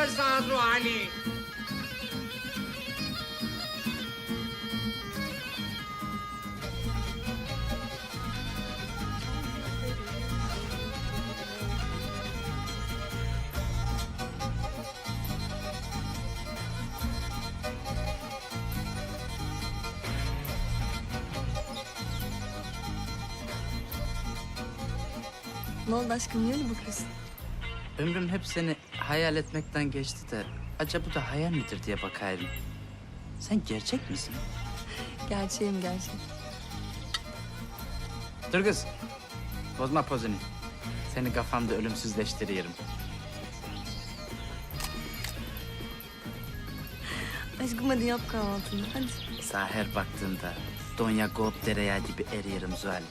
versin ruhani. Ne oldu aşkım niye öyle bakıyorsun? Ömrüm hep seni hayal etmekten geçti de acaba bu da hayal midir diye bakaydım. Sen gerçek misin? Gerçeğim gerçek. Dur kız. Bozma pozunu. Seni kafamda ölümsüzleştiriyorum. Aşkım hadi yap kahvaltını hadi. Sağ her baktığımda Donya Gold dereya gibi eriyorum Zuhal.